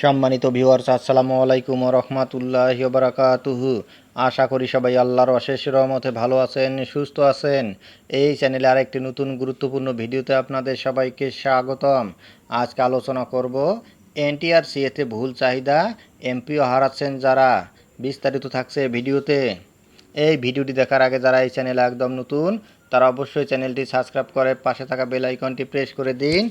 সম্মানিত ভিউয়ার্স আসসালামু আলাইকুম রহমাতুল্লাহ বারাকাতুহু। আশা করি সবাই আল্লাহর অশেষ রহমতে ভালো আছেন, সুস্থ আছেন। এই চ্যানেলে আরেকটি নতুন গুরুত্বপূর্ণ ভিডিওতে আপনাদের সবাইকে স্বাগতম। আজকে আলোচনা করব এনটিআর সিএতে ভুল চাহিদা, এমপিও হারাচ্ছেন যারা। বিস্তারিত থাকছে ভিডিওতে। এই ভিডিওটি দেখার আগে যারা এই চ্যানেলে একদম নতুন তারা অবশ্যই চ্যানেলটি সাবস্ক্রাইব করে পাশে থাকা বেল আইকনটি প্রেস করে দিন।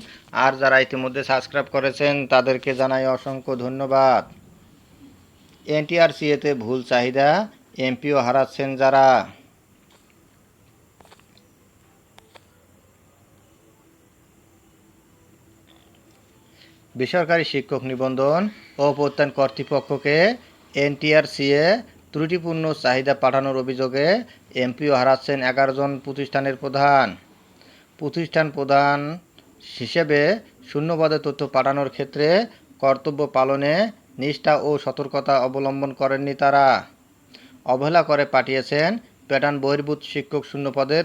আর যারা ইতিমধ্যে সাবস্ক্রাইব করেছেন, তাদেরকে জানাই অসংখ্য ধন্যবাদ। এনটিআরসিএতে ভুল চাহিদা, এমপিও হারাচ্ছেন যারা। বেসরকারি শিক্ষক নিবন্ধন ও প্রত্যয়ন কর্তৃপক্ষকে এনটিআরসিএ ত্রুটিপূর্ণ চাহিদা পাঠানোর অভিযোগে এমপিও হারাচ্ছেন এগারো জন প্রতিষ্ঠানের প্রধান। প্রতিষ্ঠান প্রধান হিসেবে শূন্যপদে তথ্য পাঠানোর ক্ষেত্রে কর্তব্য পালনে নিষ্ঠা ও সতর্কতা অবলম্বন করেননি তারা। অবহেলা করে পাঠিয়েছেন প্যাটার্ন বহির্ভূত শিক্ষক শূন্যপদের,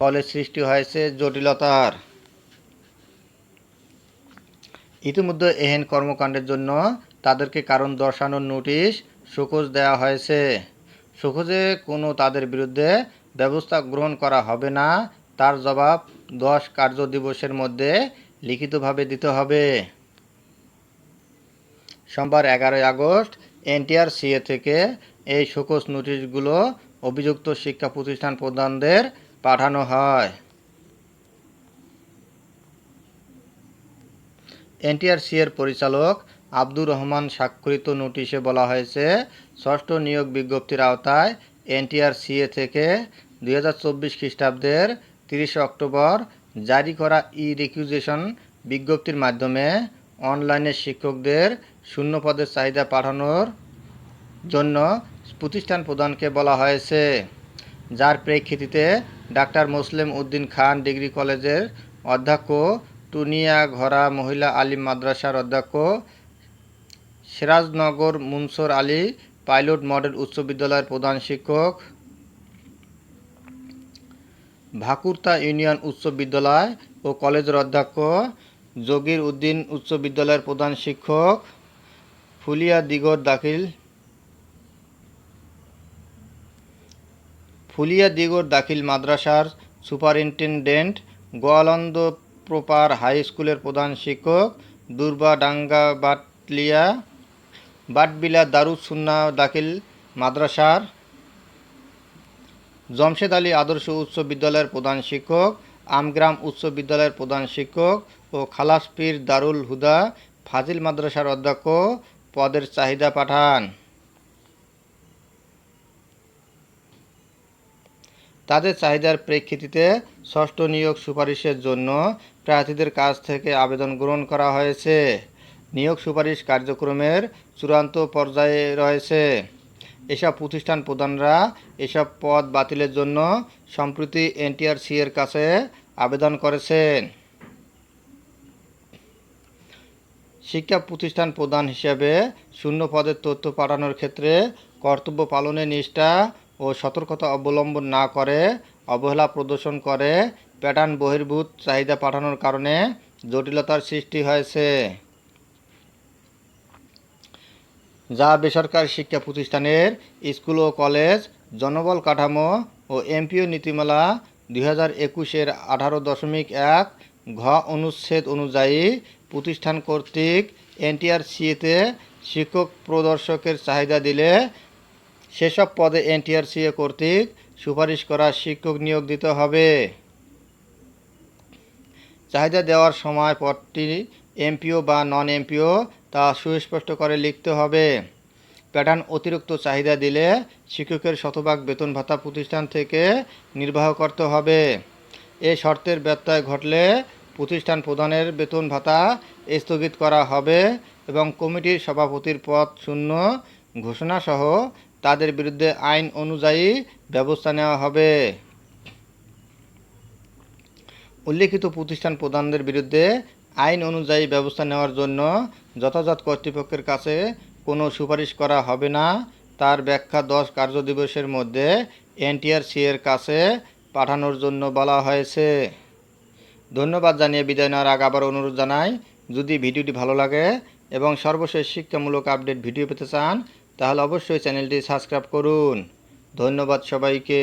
ফলে সৃষ্টি হয়েছে জটিলতার। ইতিমধ্যে এহেন কর্মকাণ্ডের জন্য তাদেরকে কারণ দর্শানোর নোটিশ শোকজ দেওয়া হয়েছে। শোকজে কোনো তাদের বিরুদ্ধে ব্যবস্থা গ্রহণ করা হবে না। তার জবাব দশ কার্য দিবসের মধ্যে লিখিতভাবে দিতে হবে। সোমবার এগারোই আগস্ট এনটিআর সিএ থেকে এই শোকজ নোটিশগুলো অভিযুক্ত শিক্ষা প্রতিষ্ঠান প্রধানদের পাঠানো হয়। এনটিআরসি এর পরিচালক আব্দুর রহমান স্বাক্ষরিত নোটিশে বলা হয়েছে, ষষ্ঠ নিয়োগ বিজ্ঞপ্তির আওতায় এনটিআরসিএ থেকে দুই হাজার চব্বিশ খ্রিস্টাব্দের তিরিশে অক্টোবর জারি করা ই রিকুইজেশন বিজ্ঞপ্তির মাধ্যমে অনলাইনে শিক্ষকদের শূন্য পদের চাহিদা পাঠানোর জন্য প্রতিষ্ঠান প্রদানকে বলা হয়েছে। যার প্রেক্ষিতে ডাক্তার মুসলিম উদ্দিন খান ডিগ্রি কলেজের অধ্যক্ষ টুনিয়া ঘরা মহিলা আলিম মাদ্রাসার অধ্যক্ষ সিরাজনগর মুনসর আলী পাইলট মডেল উচ্চ বিদ্যালয়ের প্রধান শিক্ষক। ভাকুরতা ইউনিয়ন উচ্চ বিদ্যালয় ও কলেজের অধ্যক্ষ। জগির উদ্দিন উচ্চ বিদ্যালয়ের প্রধান শিক্ষক। ফুলিয়া দিগর দাখিল। ফুলিয়া দিগর দাখিল মাদ্রাসার সুপারিনটেনডেন্ট গোয়ালন্দ প্রপার হাই স্কুলের প্রধান শিক্ষক। দুর্বাডাঙ্গা বাটলিয়া বাটবিলা দারুসুন্না দাখিল মাদ্রাসার জমশেদ আলী আদর্শ উচ্চ বিদ্যালয়ের প্রধান শিক্ষক, আমগ্রাম উচ্চ বিদ্যালয়ের প্রধান শিক্ষক ও খালাসপীর দারুল হুদা ফাজিল মাদ্রাসার অধ্যক্ষ পদের চাহিদা পাঠান। তাদের চাহিদার প্রেক্ষিতে ষষ্ঠ নিয়োগ সুপারিশের জন্য প্রার্থীদের কাছ থেকে আবেদন গ্রহণ করা হয়েছে। নিয়োগ সুপারিশ কার্যক্রমের চূড়ান্ত পর্যায়ে রয়েছে। এসব প্রতিষ্ঠান প্রধানরা এসব পদ বাতিলের জন্য সম্প্রতি এনটিআরসি এর কাছে আবেদন করেছেন। শিক্ষা প্রতিষ্ঠান প্রধান হিসেবে শূন্য পদের তথ্য পাঠানোর ক্ষেত্রে কর্তব্য পালনে নিষ্ঠা ও সতর্কতা অবলম্বন না করে অবহেলা প্রদর্শন করে প্যাটার্ন বহির্ভূত চাহিদা পাঠানোর কারণে জটিলতার সৃষ্টি হয়েছে। যা বেসরকারি শিক্ষা প্রতিষ্ঠানের স্কুল ও কলেজ জনবল কাঠামো ও এমপিও নীতিমালা দুই হাজার একুশের আঠারো দশমিক এক ঘ অনুচ্ছেদ অনুযায়ী প্রতিষ্ঠান কর্তৃক এনটিআরসিতে শিক্ষক প্রদর্শকের চাহিদা দিলে সেসব পদে এনটিআরসিএ কর্তৃক সুপারিশ করা শিক্ষক নিয়োগ দিতে হবে। চাহিদা দেওয়ার সময় পদটি এমপিও বা নন এমপিও তা সুস্পষ্ট করে লিখতে হবে। প্যাটার্ন অতিরিক্ত চাহিদা দিলে শিক্ষকের শতভাগ বেতন ভাতা প্রতিষ্ঠান থেকে নির্বাহ করতে হবে। এ শর্তের ব্যত্যয় ঘটলে প্রতিষ্ঠান প্রধানের বেতন ভাতা স্থগিত করা হবে এবং কমিটির সভাপতির পদ শূন্য ঘোষণাসহ তাদের বিরুদ্ধে আইন অনুযায়ী ব্যবস্থা নেওয়া হবে। উল্লেখিত প্রতিষ্ঠান প্রধানদের বিরুদ্ধে আইন অনুযায়ী ব্যবস্থা নেওয়ার জন্য যথাযথ কর্তৃপক্ষের কাছে কোনো সুপারিশ করা হবে না। তার ব্যাখ্যা দশ কার্যদিবসের মধ্যে এনটিআরসি এর কাছে পাঠানোর জন্য বলা হয়েছে। ধন্যবাদ জানিয়ে বিদায় নেওয়ার আগে আবার অনুরোধ জানাই, যদি ভিডিওটি ভালো লাগে এবং সর্বশেষ শিক্ষামূলক আপডেট ভিডিও পেতে চান, তাহলে অবশ্যই চ্যানেলটি সাবস্ক্রাইব করুন। ধন্যবাদ সবাইকে।